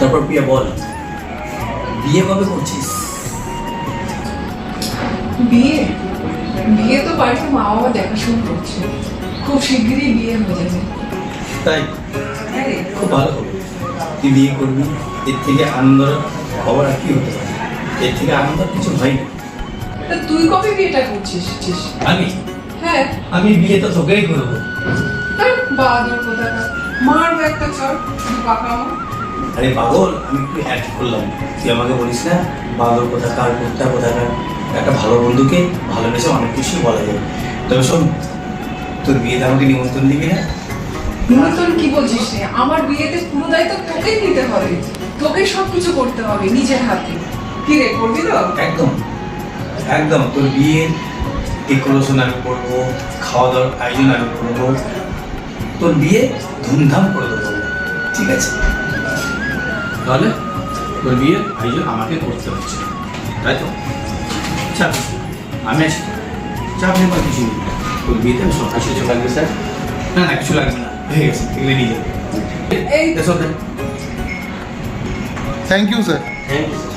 তারপর প্রিয়া বল বিয়ে কবে করছিস? বিয়ে? বিয়ে তো বাড়িতে মা বাবা দেখাশোনা করছে। খুব শিগগিরই বিয়ে হয়ে যাবে। তাই? হ্যাঁ খুব ভালো। হবে তুই বিয়ে করবি এর থেকে আনন্দ খবর আর কি হতে পারে? এর থেকে আনন্দ কিছু হয় না। তুই কবে বিয়েটা করছিস? আমি? হ্যাঁ। আমি বিয়ে তো তোকেই করব। তার বাহাদুর কোথাকার? মারবো একটা চর আরে পাগল আমি একটু অ্যাড করলাম। তুই আমাকে বলিস না বাদর কোথাকার কোথা কোথাকার? একটা ভালো বন্ধুকে ভালোবেসে অনেক কিছু বলা যায়। তবে শোন তোর বিয়েতে আমাকে নিমন্ত্রণ দিবি না? নিমন্ত্রণ কি বলছিস রে? আমার বিয়েতে পুরো দায়িত্ব তোকেই নিতে হবে। তোকেই সব কিছু করতে হবে নিজের হাতে। কি রে করবি তো? একদম। একদম তোর বিয়ের ডেকোরেশন আমি করব খাওয়া দাওয়ার আয়োজন আমি করব। তোর বিয়ে ধুমধাম করে দেবো ঠিক আছে? তাহলে তোর বিয়ের আয়োজন আমাকে করতে হচ্ছে। তাই তো? চাপ আমি আছি। চাপ নেবার কিছু নেই। তোর বিয়েতে আমি সব কিছু লাগবে স্যার? না না কিছু লাগবে না। হয়ে গেছে এগুলো নিয়ে যাবে এই এসব thank you sir thank you